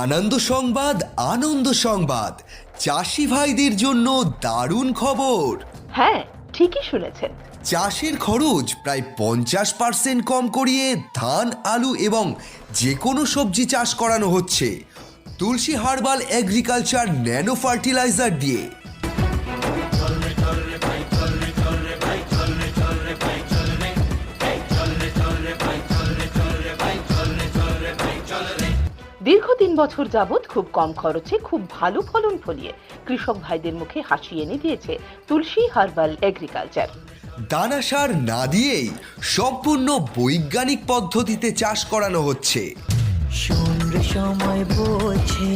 আনন্দ সংবাদ আনন্দ সংবাদ। চাষি ভাইদের জন্য দারুণ খবর। হ্যাঁ ঠিকই শুনেছেন। চাষের খরচ প্রায় পঞ্চাশ পার্সেন্ট কম করিয়ে ধান আলু এবং যে কোনো সবজি চাষ করানো হচ্ছে। Tulsi herbal agriculture nano fertiliser দিয়ে দীর্ঘ তিন বছর যাবৎ খুব কম খরচে খুব ভালো ফলন ফলিয়ে কৃষক ভাইদের মুখে হাসি এনে দিয়েছে তুলসী হার্বাল এগ্রিকালচার দানা সার না দিয়েই সম্পূর্ণ বৈজ্ঞানিক পদ্ধতিতে চাষ করানো হচ্ছে। সুন্দর সময় বলছে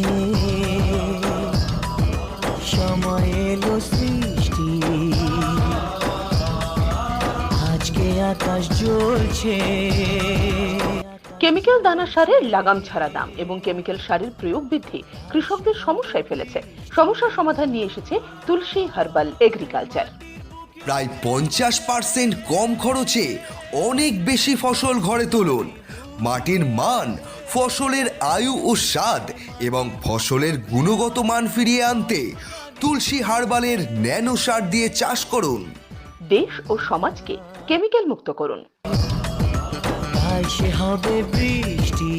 সময় এলো সৃষ্টি। আজকে আকাশ জ্বলছে। কেমিক্যাল দানা সারের লাগাম ছাড়া দাম এবং কেমিক্যাল সারের প্রয়োগ বৃদ্ধি কৃষকদের সমস্যায় ফেলেছে। সমস্যার সমাধান নিয়ে এসেছে তুলসী হার্বাল এগ্রিকালচার প্রায় পঞ্চাশ পার্সেন্ট কম খরচে অনেক বেশি ফসল ঘরে তুলুন। মাটির মান ফসলের আয়ু ও স্বাদ এবং ফসলের গুণগত মান ফিরিয়ে আনতে তুলসী হার্বালের ন্যানো সার দিয়ে চাষ করুন। দেশ ও সমাজকে কেমিক্যাল মুক্ত করুন। ভাসে হবে বৃষ্টি।